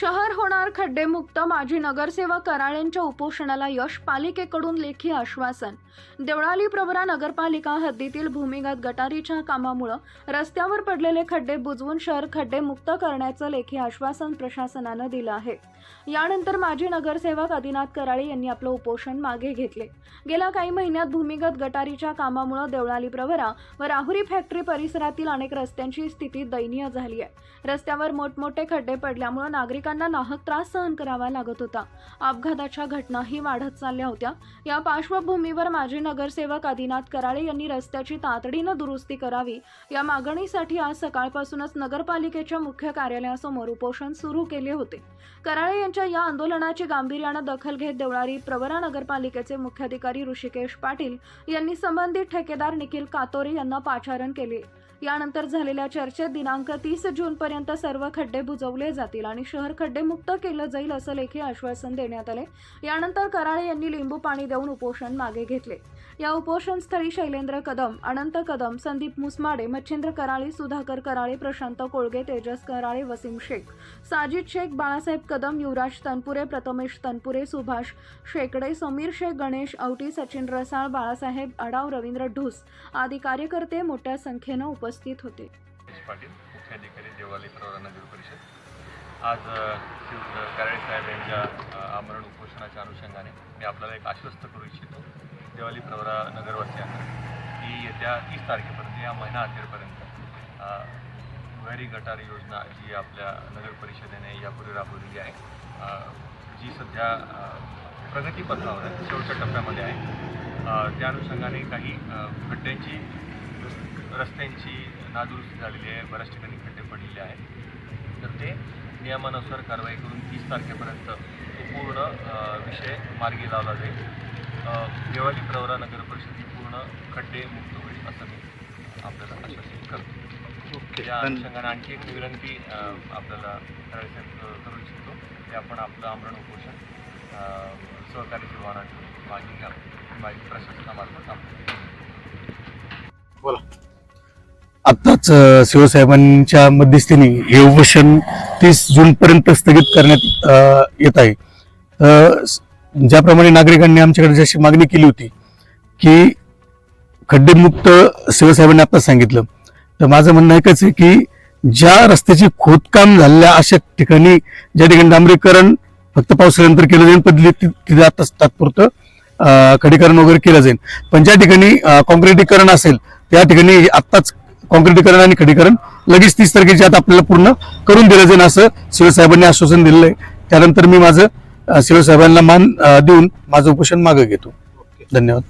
शहर होणार खड्डेमुक्त माजी नगरसेवक कराळेंच्या उपोषणाला यश पालिकेकडून लेखी आश्वासन. देवळाली प्रवरा नगरपालिका हद्दीतील भूमिगत गटारीच्या कामामुळे रस्त्यावर पडलेले खड्डे बुजवून शहर खड्डेमुक्त करण्याचं लेखी आश्वासन प्रशासनानं दिलं आहे. यानंतर माजी नगरसेवक आदिनाथ कराळे यांनी आपलं उपोषण मागे घेतले. गेल्या काही महिन्यात भूमिगत गटारीच्या कामामुळे देवळाली प्रवरा व राहुरी फॅक्टरी परिसरातील अनेक रस्त्यांची स्थिती दयनीय झाली आहे. रस्त्यावर मोठमोठे खड्डे पडल्यामुळे नागरिकांना नाहक त्रास सहन करावा लागत होता. अपघाताच्या घटनाही वाढत चालल्या होत्या. या पार्श्वभूमीवर माजी नगरसेवक आदिनाथ कराळे यांनी रस्त्याची तातडीनं दुरुस्ती करावी. या मागणीसाठी आज सकाळपासूनच नगरपालिकेच्या मुख्य कार्यालयासमोर उपोषण सुरू केले होते. कराळे यांच्या या आंदोलनाची गांभीर्यानं दखल घेत देवळारी प्रवरा नगरपालिकेचे मुख्याधिकारी ऋषिकेश पाटील यांनी संबंधित ठेकेदार निखिल कातोरे यांना पाचारण केले. यानंतर झालेल्या चर्चेत दिनांक तीस जूनपर्यंत सर्व खड्डे बुजवले जातील आणि शहर खड्डेमुक्त केलं जाईल असं लेखी आश्वासन देण्यात आले. यानंतर कराळे यांनी लिंबू पाणी देऊन उपोषण मागे घेतले. या उपोषणस्थळी शैलेंद्र कदम अनंत कदम संदीप मुसमाडे मच्छिंद्र कराळे सुधाकर कराळे प्रशांत कोळगे तेजस कराळे वसीम शेख साजिद शेख बाळासाहेब कदम युवराज तनपुरे प्रथमेश तनपुरे सुभाष शेकडे समीर शेख गणेश औटी सचिन रसाळ बाळासाहेब आडाव रवींद्र ढूस आदी कार्यकर्ते मोठ्या संख्येनं उपस्थित होते. पाटील मुख्याधिकारी देवाली प्रवरा नगर परिषद. आज अ, कराळे साहेब यांच्या आमरण उपोषणाच्या अनुषंगाने मी आपल्याला एक आश्वस्त करू इच्छितो. देवाली प्रवरा नगरवासियांना की येत्या तीस तारखेपर्यंत या महिना अखेरपर्यंत गुहारी गटार योजना जी आपल्या नगर परिषदेने यापूर्वी राबवलेली आहे जी सध्या प्रगतीपथावर आहे शेवटच्या टप्प्यामध्ये आहे. त्या अनुषंगाने काही खड्ड्यांची रस्त्यांची नादुरुस्ती झालेली आहे बऱ्याच ठिकाणी खड्डे पडलेले आहेत. तर ते नियमानुसार कारवाई करून तीस तारखेपर्यंत तो पूर्ण विषय मार्गी लावला जाईल. देवाली प्रवरा नगर परिषद ही पूर्ण खड्डे मुक्त होईल असं मी आपल्याला आश्वासित करतो. त्या अनुषंगाने आणखी एक विनंती आपल्याला करू इच्छितो ते आपण आपलं आमरण उपोषण सहकारी जीवनात मागे घ्या. मागे प्रशासनामार्फत आपण आत्ताच शिवसाहेबांच्या मध्यस्थीने हे उपोषण तीस जूनपर्यंत स्थगित करण्यात येत आहे. ज्याप्रमाणे नागरिकांनी आमच्याकडे जशी मागणी केली होती की खड्डेमुक्त शिवसाहेबांनी आता सांगितलं. तर माझं म्हणणं एकच आहे की ज्या रस्त्याची खोदकाम झालेल्या अशा ठिकाणी ज्या ठिकाणी डांबरीकरण फक्त पावसाळ्यानंतर केलं जाईल पद्धती तिथे आता तात्पुरतं खडीकरण वगैरे केलं जाईल. पण ज्या ठिकाणी अ, काँक्रिटीकरण असेल त्या ठिकाणी आत्ताच काँक्रीटीकरण आणि खडीकरण. लगेच तीस तारखेच्या आत आपल्याला पूर्ण करून दिलं जाईल असं शिवसाहेबांनी आश्वासन दिलेलं आहे त्यानंतर मी माझं शिवसाहेबांना मान देऊन माझं उपोषण मागे घेतो. धन्यवाद.